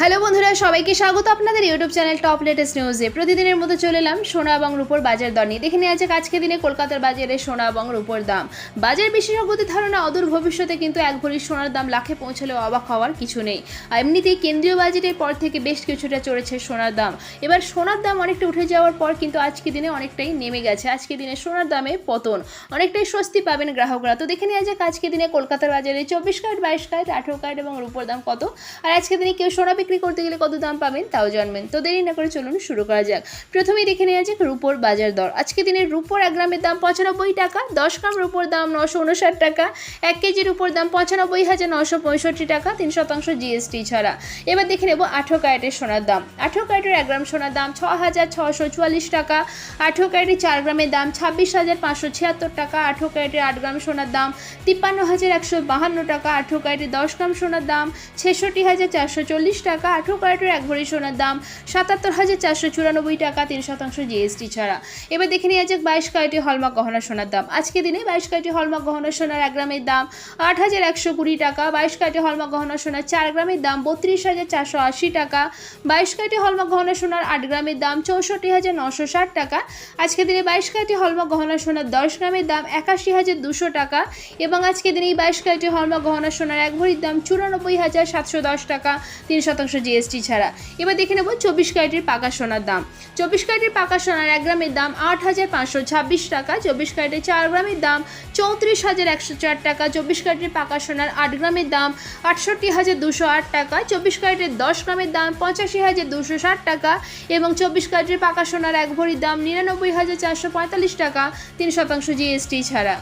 Hello বন্ধুরা, সবাইকে স্বাগত আপনাদের ইউটিউব চ্যানেল টপ লেটেস্ট নিউজে। প্রতিদিনের মতো চলে এলাম সোনা এবং রূপোর বাজার দর নিয়ে। দেখে নেওয়া যাক আজকে দিনে কলকাতার বাজারে সোনা এবং রূপোর দাম। বাজার বিশেষজ্ঞদের ধারণা, অদূর ভবিষ্যতে কিন্তু এক ভরি সোনার দাম লাখে পৌঁছলেও অবাক হওয়ার কিছু নেই। এমনিতেই কেন্দ্রীয় বাজেটের পর থেকে বেশ কিছুটা চড়েছে সোনার দাম। এবার সোনার দাম অনেকটা উঠে যাওয়ার পর কিন্তু আজকে দিনে অনেকটাই নেমে গেছে। আজকে দিনে সোনার দামে পতন। অনেকটাই স্বস্তি পাবেন গ্রাহকরা। তো দেখে নেওয়া যাক আজকে দিনে কলকাতার বাজারে চব্বিশ কার্ড, বাইশ ক্যারেট আঠেরো কার্ড এবং রূপোর দাম কত? আর আজকে দিনে কেউ সোনা বিক্রি করতে গেলে কত দাম পাবেন তাও জানবেন। তো দেরি না করে চলুন শুরু করা যাক। প্রথমেই দেখে নেওয়া যাক রূপোর বাজার দর। আজকে দিনের রূপোর এক গ্রামের দাম পঁচানব্বই টাকা, দশ গ্রাম রূপোর দাম নশো উনষাট টাকা, এক কেজির উপর দাম পঁচানব্বই হাজার নশো পঁয়ষট্টি টাকা, তিন শতাংশ জিএসটি ছাড়া। এবার দেখে নেব আঠেরো ক্যারেটের সোনার দাম। আঠেরো ক্যারেটের এক গ্রাম সোনার দাম ছ হাজার ছশো চুয়াল্লিশ টাকা, আঠেরো ক্যারেটের চার গ্রামের দাম ছাব্বিশ হাজার পাঁচশো ছিয়াত্তর টাকা, আঠেরো ক্যারেটের আট গ্রাম সোনার দাম তিপ্পান্ন হাজার একশো বাহান্ন টাকা, আঠেরো ক্যারেটের দশ গ্রাম সোনার দাম ছেষট্টি হাজার চারশো চল্লিশ টাকা আঠেরো ক্যারেটের এক ভরি সোনার দাম, সাতাত্তর হাজার চারশো চুরানব্বই টাকা, তিন শতাংশ জিএসটি ছাড়া। এবার দেখে নেওয়া যাক বাইশ ক্যারেটের হলমার্ক গহনা সোনার দাম। আজকে দিনে বাইশ ক্যারেটের হলমার্ক গহনা সোনার এক গ্রামের দাম আট হাজার একশো কুড়ি টাকা, বাইশ ক্যারেটের হলমার্ক গহনা সোনার চার গ্রামের দাম বত্রিশ হাজার চারশো আশি টাকা, বাইশ ক্যারেটের হলমার্ক গহনা সোনার আট গ্রামের দাম চৌষট্টি হাজার নশো ষাট টাকা আজকে দিনে বাইশ ক্যারেটের হলমার্ক গহনা সোনার দশ গ্রামের দাম একাশি হাজার দুশো টাকা, এবং আজকে দিনে এই বাইশ ক্যারেটের হলমার্ক গহনা সোনার এক ভরির দাম চুরানব্বই হাজার সাতশো দশ টাকা, তিন শতাংশ জিএসটি ছাড়া। এবার দেখে নেব চব্বিশ ক্যারেটের পাকা সোনার দাম। চব্বিশ ক্যারেটের পাকা সোনার এক গ্রামের দাম আট হাজার পাঁচশো ছাব্বিশ টাকা, চব্বিশ ক্যারেটের চার গ্রামের দাম চৌত্রিশ হাজার একশো চার টাকা, চব্বিশ ক্যারেটের পাকা সোনার আট গ্রামের দাম আটষট্টি হাজার দুশো আট টাকা, চব্বিশ ক্যারেটের দশ গ্রামের দাম পঁচাশি হাজার দুশো ষাট টাকা এবং চব্বিশ ক্যারেটের পাকা সোনার এক ভরির দাম নিরানব্বই হাজার চারশো পঁয়তাল্লিশ টাকা, তিন শতাংশ জিএসটি ছাড়া।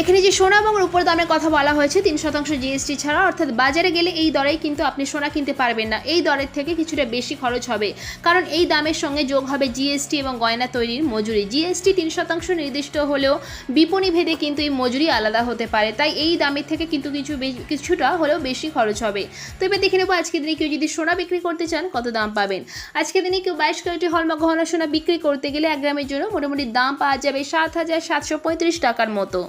এখানে যে সোনা এবং রূপোর দামের কথা বলা হয়েছে, তিন শতাংশ জিএসটি ছাড়া, অর্থাৎ বাজারে গেলে এই দরেই কিন্তু আপনি সোনা কিনতে পারবেন না। এই দরের থেকে কিছুটা বেশি খরচ হবে। কারণ এই দামের সঙ্গে যোগ হবে জিএসটি এবং গয়না তৈরির মজুরি। জিএসটি তিন শতাংশ নির্দিষ্ট হলেও বিপণী ভেদে কিন্তু এই মজুরি আলাদা হতে পারে। তাই এই দামের থেকে কিন্তু কিছু কিছুটা হলেও বেশি খরচ হবে। তো এবার দেখে নেব আজকের দিনে কেউ যদি সোনা বিক্রি করতে চান, কত দাম পাবেন? আজকের দিনে কেউ বাইশ ক্যারেটের হলমা গহনা সোনা বিক্রি করতে গেলে এক গ্রামের জন্য মোটামুটি দাম পাওয়া যাবে সাত হাজার সাতশো পঁয়ত্রিশ টাকার মতো।